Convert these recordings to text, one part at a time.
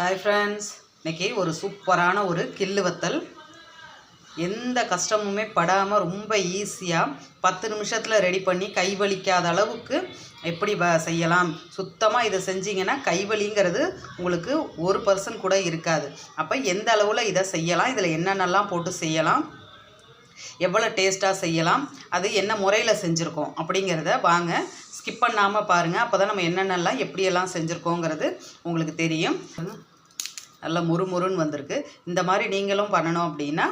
Hi friends இன்றைக்கி ஒரு சூப்பரான ஒரு கில்லு வத்தல். எந்த கஷ்டமுமே படாமல் ரொம்ப ஈஸியாக பத்து நிமிஷத்தில் ரெடி பண்ணி கைவலிக்காத அளவுக்கு எப்படி வ செய்யலாம்? சுத்தமாக இதை செஞ்சீங்கன்னா கைவலிங்கிறது உங்களுக்கு ஒரு பர்சன்ட் கூட இருக்காது. அப்போ எந்த அளவில் இதை செய்யலாம்? இதில் என்னென்னலாம் போட்டு செய்யலாம்? எவ்வளோ டேஸ்ட்டாக செய்யலாம்? அது என்ன முறையில் செஞ்சுருக்கோம்? அப்படிங்கிறத வாங்க. ஸ்கிப் பண்ணாமல் பாருங்கள் அப்போ தான் நம்ம என்னென்னலாம் எப்படியெல்லாம் செஞ்சுருக்கோங்கிறது உங்களுக்கு தெரியும். நல்லா முறுமுறுன்னு வந்திருக்கு. இந்த மாதிரி நீங்களும் பண்ணணும் அப்படின்னா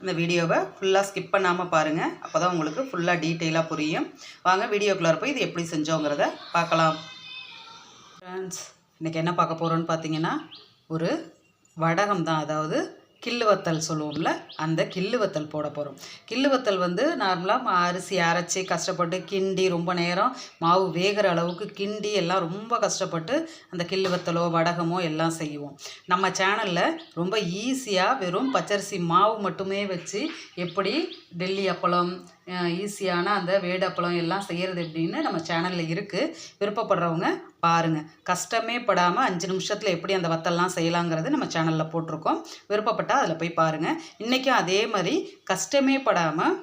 இந்த வீடியோவை ஃபுல்லாக ஸ்கிப் பண்ணாமல் பாருங்கள் அப்போ தான் உங்களுக்கு ஃபுல்லாக டீட்டெயிலாக புரியும். வாங்க வீடியோக்குள்ளார போய் இது எப்படி செஞ்சோங்கிறத பார்க்கலாம். ஃப்ரெண்ட்ஸ் இன்றைக்கி என்ன பார்க்க போகிறோன்னு பார்த்தீங்கன்னா ஒரு வடகம் தான் அதாவது கில்லு வத்தல் சொல்லுவோம்ல அந்த கில்லு வத்தல் போட போகிறோம் கில்லு வத்தல் வந்து நார்மலாக அரிசி அரைச்சி கஷ்டப்பட்டு கிண்டி ரொம்ப நேரம் மாவு வேகிற அளவுக்கு கிண்டி எல்லாம் ரொம்ப கஷ்டப்பட்டு அந்த கில்லு வத்தலோ வடகமோ எல்லாம் செய்வோம். நம்ம சேனலில் ரொம்ப ஈஸியாக வெறும் பச்சரிசி மாவு மட்டுமே வச்சு எப்படி டெல்லி அப்பளம் ஈஸியான அந்த வேடப்பழம் எல்லாம் செய்கிறது எப்படின்னு நம்ம சேனலில் இருக்குது விருப்பப்படுறவங்க பாருங்கள் கஷ்டமே படாமல் அஞ்சு நிமிஷத்தில் எப்படி அந்த வத்தல்லாம் செய்யலாங்கிறது நம்ம சேனலில் போட்டிருக்கோம். விருப்பப்பட்டால் அதில் போய் பாருங்கள் இன்றைக்கும் அதே மாதிரி கஷ்டமே படாமல்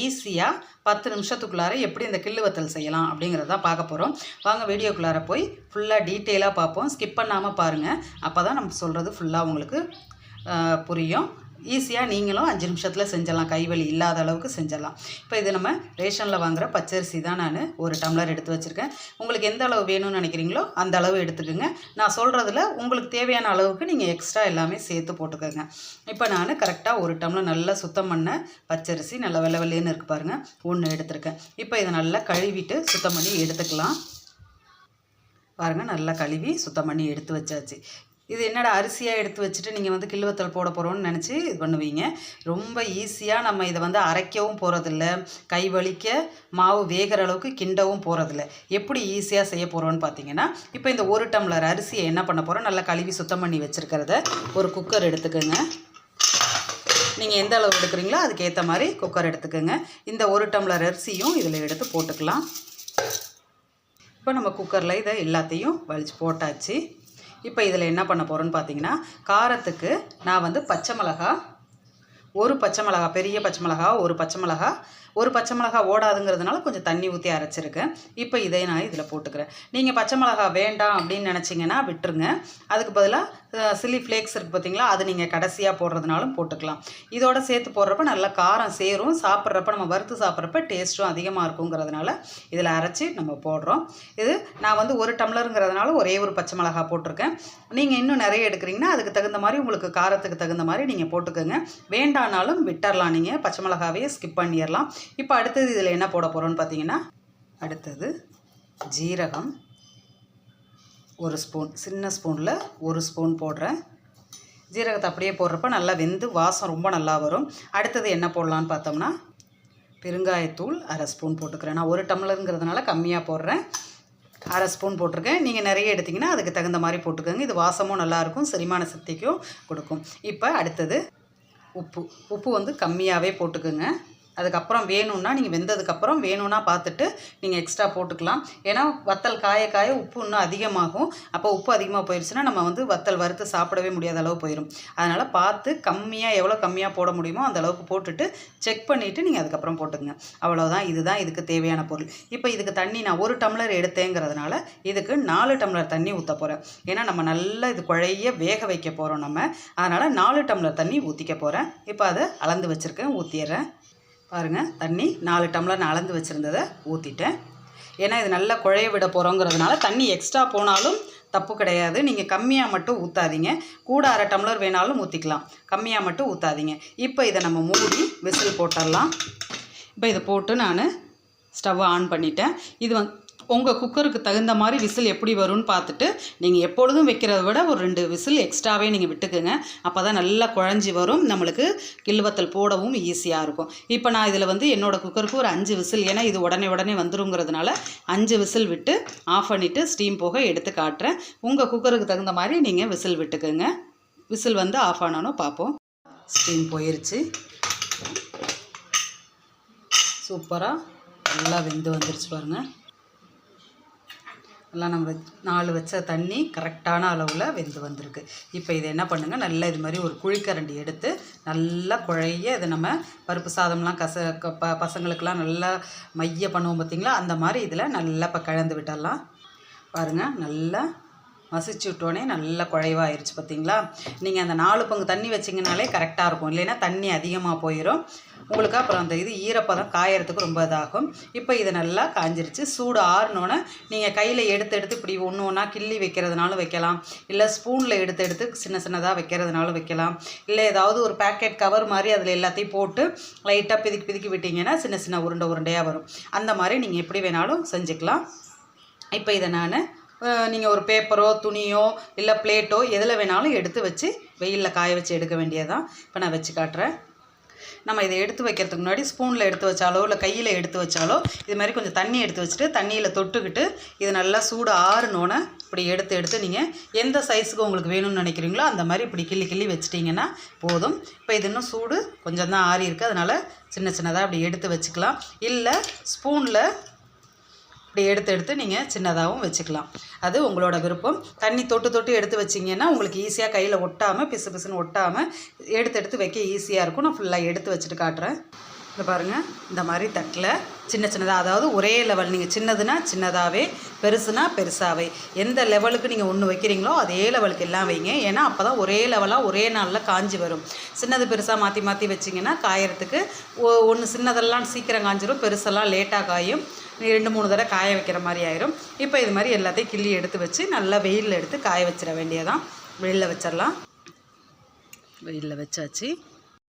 ஈஸியாக பத்து நிமிஷத்துக்குள்ளார எப்படி இந்த கில்லு வத்தல் செய்யலாம் அப்படிங்கிறத பார்க்க போகிறோம் வாங்க வீடியோக்குள்ளார போய் ஃபுல்லாக டீட்டெயிலாக பார்ப்போம். ஸ்கிப் பண்ணாமல் பாருங்கள் அப்போ தான் நம்ம சொல்கிறது ஃபுல்லாக உங்களுக்கு புரியும். ஈஸியாக நீங்களும் அஞ்சு நிமிஷத்தில் செஞ்சிடலாம். கைவலி இல்லாத அளவுக்கு செஞ்சிடலாம். இப்போ இது நம்ம ரேஷனில் வாங்குகிற பச்சரிசி தான் நான் ஒரு டம்ளர் எடுத்து வச்சுருக்கேன். உங்களுக்கு எந்த அளவு வேணும்னு நினைக்கிறீங்களோ அந்த அளவு எடுத்துக்கோங்க. நான் சொல்கிறதுல உங்களுக்கு தேவையான அளவுக்கு நீங்கள் எக்ஸ்ட்ரா எல்லாமே சேர்த்து போட்டுக்கோங்க. இப்போ நான் கரெக்டாக ஒரு டம்ளர் நல்லா சுத்தம் பண்ண பச்சரிசி நல்லா வெள்ளை வெள்ளையன்னு இருக்கு பாருங்கள் ஒன்று எடுத்திருக்கேன். இப்போ இதை நல்லா கழுவிட்டு சுத்தம் பண்ணி எடுத்துக்கலாம். பாருங்கள் நல்லா கழுவி சுத்தம் பண்ணி எடுத்து வச்சாச்சு. இது என்னடா அரிசியாக எடுத்து வச்சுட்டு நீங்கள் வந்து கில்லுவத்தல் போட போகிறோன்னு நினச்சி இது பண்ணுவீங்க. ரொம்ப ஈஸியாக நம்ம இதை வந்து அரைக்கவும் போகிறதில்ல கை வலிக்க மாவு வேகிற அளவுக்கு கிண்டவும் போகிறதில்ல எப்படி ஈஸியாக செய்ய போகிறோன்னு பார்த்தீங்கன்னா இப்போ இந்த ஒரு டம்ளர் அரிசியை என்ன பண்ண போகிறோம் நல்லா கழுவி சுத்தம் பண்ணி வச்சுருக்கிறத ஒரு குக்கர் எடுத்துக்கோங்க. நீங்கள் எந்த அளவு எடுக்கிறீங்களோ அதுக்கேற்ற மாதிரி குக்கர் எடுத்துக்கோங்க. இந்த ஒரு டம்ளர் அரிசியும் இதில் எடுத்து போட்டுக்கலாம். இப்போ நம்ம குக்கரில் இதை எல்லாத்தையும் வலிச்சு போட்டாச்சு. இப்போ இதில் என்ன பண்ண போகிறோன்னு பார்த்தீங்கன்னா காரத்துக்கு நான் வந்து பச்சை மிளகா ஒரு பச்சை மிளகா பெரிய பச்சை மிளகா ஒரு பச்சை மிளகா ஒரு பச்சை மிளகா ஓடாதுங்கிறதுனால கொஞ்சம் தண்ணி ஊற்றி அரைச்சிருக்கேன். இப்போ இதை நான் இதில் போட்டுக்கிறேன். நீங்கள் பச்சை மிளகா வேண்டாம் அப்படின்னு நினச்சிங்கன்னா விட்டுருங்க. அதுக்கு பதிலாக சில்லி ஃப்ளேக்ஸ் இருக்குது பார்த்தீங்களா அது நீங்கள் கடைசியாக போடுறதுனாலும் போட்டுக்கலாம். இதோட சேர்த்து போடுறப்ப நல்லா காரம் சேரும். சாப்பிட்றப்ப நம்ம வறுத்து சாப்பிட்றப்ப டேஸ்ட்டும் அதிகமாக இருக்குங்கிறதுனால இதில் அரைச்சி நம்ம போடுறோம். இது நான் வந்து ஒரு டம்ளருங்கிறதுனால ஒரே ஒரு பச்சை மிளகா போட்டிருக்கேன். நீங்கள் இன்னும் நிறைய எடுக்கிறீங்கன்னா அதுக்கு தகுந்த மாதிரி உங்களுக்கு காரத்துக்கு தகுந்த மாதிரி நீங்கள் போட்டுக்கோங்க. வேண்டானாலும் விட்டுறலாம் நீங்கள் பச்சை மிளகாவே ஸ்கிப் பண்ணிடலாம். இப்போ அடுத்தது இதில் என்ன போட போகிறோன்னு பார்த்தீங்கன்னா அடுத்தது ஜீரகம். ஒரு ஸ்பூன் சின்ன ஸ்பூனில் ஒரு ஸ்பூன் போடுறேன். ஜீரகத்தை அப்படியே போடுறப்ப நல்லா வெந்து வாசம் ரொம்ப நல்லா வரும். அடுத்தது என்ன போடலான்னு பார்த்தோம்னா பெருங்காயத்தூள் அரை ஸ்பூன் போட்டுக்கிறேன். நான் ஒரு டம்ளருங்கிறதுனால கம்மியாக போடுறேன். அரை ஸ்பூன் போட்டிருக்கேன். நீங்கள் நிறைய எடுத்திங்கன்னா அதுக்கு தகுந்த மாதிரி போட்டுக்கோங்க. இது வாசமும் நல்லாயிருக்கும் செரிமான சக்திக்கும் கொடுக்கும். இப்போ அடுத்தது உப்பு. உப்பு வந்து கம்மியாகவே போட்டுக்கோங்க. அதுக்கப்புறம் வேணும்னா நீங்கள் வெந்ததுக்கப்புறம் வேணும்னா பார்த்துட்டு நீங்கள் எக்ஸ்ட்ரா போட்டுக்கலாம். ஏன்னா வத்தல் காய காய உப்பு இன்னும் அதிகமாகும். அப்போ உப்பு அதிகமாக போயிடுச்சுன்னா நம்ம வந்து வத்தல் வறுத்து சாப்பிடவே முடியாத அளவு போயிடும் அதனால் பார்த்து கம்மியாக எவ்வளோ கம்மியாக போட முடியுமோ அந்த அளவுக்கு போட்டுட்டு செக் பண்ணிவிட்டு நீங்கள் அதுக்கப்புறம் போட்டுங்க அவ்வளோதான் இதுதான் இதுக்கு தேவையான பொருள். இப்போ இதுக்கு தண்ணி நான் ஒரு டம்ளர் எடுத்தேங்கிறதுனால இதுக்கு நாலு டம்ளர் தண்ணி ஊற்ற போகிறேன் ஏன்னா நம்ம நல்லா இது குழைய வேக வைக்க போகிறோம் நம்ம. அதனால் நாலு டம்ளர் தண்ணி ஊற்றிக்க போகிறேன் இப்போ அதை அளந்து வச்சுருக்கேன். ஊற்றிடுறேன் பாருங்கள் தண்ணி நாலு டம்ளர் நான் அளந்து வச்சுருந்ததை ஊற்றிட்டேன் ஏன்னா இது நல்லா குழைய விட போகிறோங்கிறதுனால தண்ணி எக்ஸ்ட்ரா போனாலும் தப்பு கிடையாது. நீங்கள் கம்மியாக மட்டும் ஊற்றாதீங்க கூட அரை டம்ளர் வேணாலும் ஊற்றிக்கலாம் கம்மியாக மட்டும் ஊற்றாதீங்க இப்போ இதை நம்ம மூடி விசில் போட்டுடலாம். இப்போ இதை போட்டு நான் ஸ்டவ் ஆன் பண்ணிட்டேன். இது வந்து உங்கள் குக்கருக்கு தகுந்த மாதிரி விசில் எப்படி வரும்னு பார்த்துட்டு நீங்கள் எப்பொழுதும் வைக்கிறத விட ஒரு ரெண்டு விசில் எக்ஸ்ட்ராவே நீங்கள் விட்டுக்குங்க. அப்போ தான் நல்லா குழஞ்சி வரும். நம்மளுக்கு கில்வத்தல் போடவும் ஈஸியாக இருக்கும். இப்போ நான் இதில் வந்து என்னோடய குக்கருக்கு ஒரு அஞ்சு விசில் ஏன்னா இது உடனே உடனே வந்துருங்கிறதுனால அஞ்சு விசில் விட்டு ஆஃப் பண்ணிவிட்டு ஸ்டீம் போக எடுத்து காட்டுறேன். உங்கள் குக்கருக்கு தகுந்த மாதிரி நீங்கள் விசில் விட்டுக்குங்க. விசில் வந்து ஆஃப் ஆனாலும் பார்ப்போம். ஸ்டீம் போயிருச்சு. சூப்பராக நல்லா வெந்து வந்துருச்சு பாருங்கள் எல்லாம் நம்ம நாலு வச்ச தண்ணி கரெக்டான அளவில் வெந்து வந்திருக்கு. இப்போ இதை என்ன பண்ணுங்கள் நல்லா இது மாதிரி ஒரு குழிக்கரண்டி எடுத்து நல்லா குழைய இதை நம்ம பருப்பு சாதம்லாம் கச க- ப பசங்களுக்கெல்லாம் நல்லா மைய பண்ணுவோம் பார்த்தீங்களா? அந்த மாதிரி இதில் நல்லா இப்போ கலந்து விட்டுடலாம். பாருங்கள் நல்லா மசிச்சு விட்டோன்னே நல்லா குழைவாயிருச்சு பார்த்தீங்களா? நீங்கள் அந்த நாலு பங்கு தண்ணி வச்சிங்கனாலே கரெக்டாக இருக்கும். இல்லைன்னா தண்ணி அதிகமாக போயிடும் உங்களுக்கு அப்புறம் அந்த இது ஈரப்பதம் காயறதுக்கு ரொம்ப இதாகும். இப்போ இது நல்லா காஞ்சிருச்சு. சூடு ஆறினோன்னே நீங்கள் கையில் எடுத்து எடுத்து இப்படி ஒன்று ஒன்றா கிள்ளி வைக்கிறதுனாலும் வைக்கலாம். இல்லை ஸ்பூனில் எடுத்து எடுத்து சின்ன சின்னதாக வைக்கிறதுனாலும் வைக்கலாம். இல்லை ஏதாவது ஒரு பேக்கெட் கவர் மாதிரி அதில் எல்லாத்தையும் போட்டு லைட்டாக பிதுக்கி பிதுக்கி விட்டிங்கன்னா சின்ன சின்ன உருண்டை உருண்டையாக வரும். அந்த மாதிரி நீங்கள் எப்படி வேணாலும் செஞ்சுக்கலாம். இப்போ இதை நான் நீங்கள் ஒரு பேப்பரோ துணியோ இல்லை பிளேட்டோ எதில் வேணாலும் எடுத்து வச்சு வெயிலில் காய வச்சு எடுக்க வேண்டியதான் இப்போ நான் வச்சு காட்டுறேன். நம்ம இதை எடுத்து வைக்கிறதுக்கு முன்னாடி ஸ்பூனில் எடுத்து வச்சாலோ இல்லை கையில் எடுத்து வச்சாலோ இது மாதிரி கொஞ்சம் தண்ணி எடுத்து வச்சுட்டு தண்ணியில் தொட்டுக்கிட்டு இது நல்லா சூடு ஆறுனோன்னே இப்படி எடுத்து எடுத்து நீங்கள் எந்த சைஸுக்கு உங்களுக்கு வேணும்னு நினைக்கிறீங்களோ அந்த மாதிரி இப்படி கிள்ளி கிள்ளி வச்சிட்டிங்கன்னா போதும். இப்போ இது இன்னும் சூடு கொஞ்சம் தான் ஆறி இருக்குது அதனால் சின்ன சின்னதாக அப்படி எடுத்து வச்சுக்கலாம். இல்லை ஸ்பூனில் இப்படி எடுத்து எடுத்து நீங்கள் சின்னதாகவும் வச்சுக்கலாம். அது உங்களோட விருப்பம். தண்ணி தொட்டு தொட்டு எடுத்து வச்சிங்கன்னா உங்களுக்கு ஈஸியாக கையில் ஒட்டாமல் பிசு பிசுன்னு ஒட்டாமல் எடுத்து எடுத்து வைக்க ஈஸியாக இருக்கும். நான் ஃபுல்லாக எடுத்து வச்சுட்டு காட்டுறேன். இந்த பாருங்கள் இந்த மாதிரி தட்டில் சின்ன சின்னதாக அதாவது ஒரே லெவல் நீங்கள் சின்னதுன்னா சின்னதாகவே பெருசுனா பெருசாகவே எந்த லெவலுக்கு நீங்கள் ஒன்று வைக்கிறீங்களோ அதே லெவலுக்கு எல்லாம் வைங்க. ஏன்னா அப்போ தான் ஒரே லெவலாக ஒரே நாளில் காஞ்சி வரும். சின்னது பெருசாக மாற்றி மாற்றி வச்சிங்கன்னா காயறதுக்கு ஒன்று சின்னதெல்லாம் சீக்கிரம் காஞ்சிரும் பெருசெல்லாம் லேட்டாக காயும். ரெண்டு மூணு தடவை காய வைக்கிற மாதிரி ஆயிரும். இப்போ இது மாதிரி எல்லாத்தையும் கிள்ளி எடுத்து வச்சு நல்லா வெயிலில் எடுத்து காய வச்சிட வேண்டியதான் வெயிலில் வச்சிடலாம். வெயிலில் வச்சாச்சு.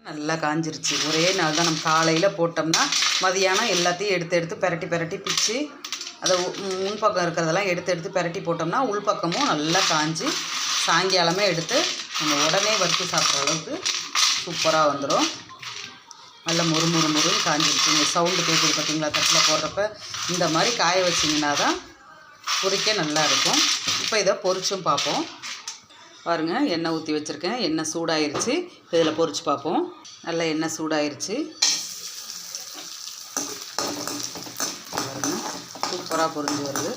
நல்லா காஞ்சிருச்சு. ஒரே நாள் தான் நம்ம காலையில் போட்டோம்னா மதியானம் எல்லாத்தையும் எடுத்து எடுத்து பெரட்டி பெரட்டி பிச்சு அதை முன்பக்கம் இருக்கிறதெல்லாம் எடுத்து எடுத்து பெரட்டி போட்டோம்னா உள்பக்கமும் நல்லா காஞ்சி சாயங்காலமே எடுத்து நம்ம உடனே வறுத்து சாப்பிட்ற அளவுக்கு சூப்பராக வந்துடும் நல்லா முறு முறு முறுன்னு காஞ்சிருச்சு. இந்த சவுண்டு கேட்குது பார்த்தீங்களா தட்டில் போடுறப்ப இந்த மாதிரி காய வச்சிங்கன்னா தான் பொறிக்க நல்லா இருக்கும். இப்போ இதை பொரிச்சும் பார்ப்போம். பாருங்கள் எண்ணெய் ஊற்றி வச்சுருக்கேன். எண்ணெய் சூடாயிருச்சு. இதில் பொறிச்சு பார்ப்போம். நல்லா எண்ணெய் சூடாயிருச்சு. பாருங்கள் சூப்பராக பொரிஞ்சு வருது.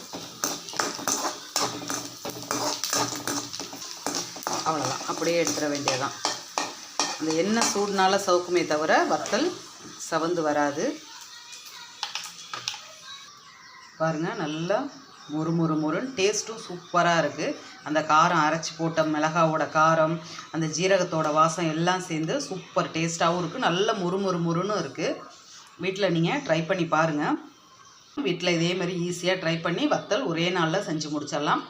அவ்வளோதான் அப்படியே எடுத்துட வேண்டியதான் அந்த எண்ணெய் சூடுனால சவுக்குமே தவிர வத்தல் சவந்து வராது. பாருங்கள் நல்லா மொறு மொறு மொறுன்னு டேஸ்ட்டும் சூப்பராக இருக்குது அந்த காரம் அரைச்சி போட்ட மிளகாவோட காரம் அந்த ஜீரகத்தோட வாசம் எல்லாம் சேர்ந்து சூப்பர் டேஸ்ட்டாகவும் இருக்குது நல்ல மொறு மொறு மொறுன்னு இருக்குது வீட்டில் நீங்கள் ட்ரை பண்ணி பாருங்கள் வீட்டில் இதே மாதிரி ஈஸியாக ட்ரை பண்ணி வத்தல் ஒரே நாளில் செஞ்சு முடிச்சிடலாம்.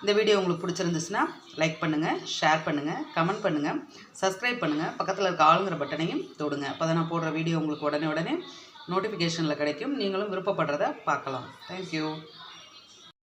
இந்த வீடியோ உங்களுக்கு பிடிச்சிருந்துச்சுன்னா லைக் பண்ணுங்கள் ஷேர் பண்ணுங்கள் கமெண்ட் பண்ணுங்கள் சப்ஸ்கிரைப் பண்ணுங்கள் பக்கத்தில் இருக்க ஆளுங்கிற பட்டனையும் தொடுங்க. அப்போ தான் நான் போடுற வீடியோ உங்களுக்கு உடனே உடனே நோட்டிஃபிகேஷனில் கிடைக்கும். நீங்களும் விருப்பப்படுறத பார்க்கலாம். தேங்க்யூ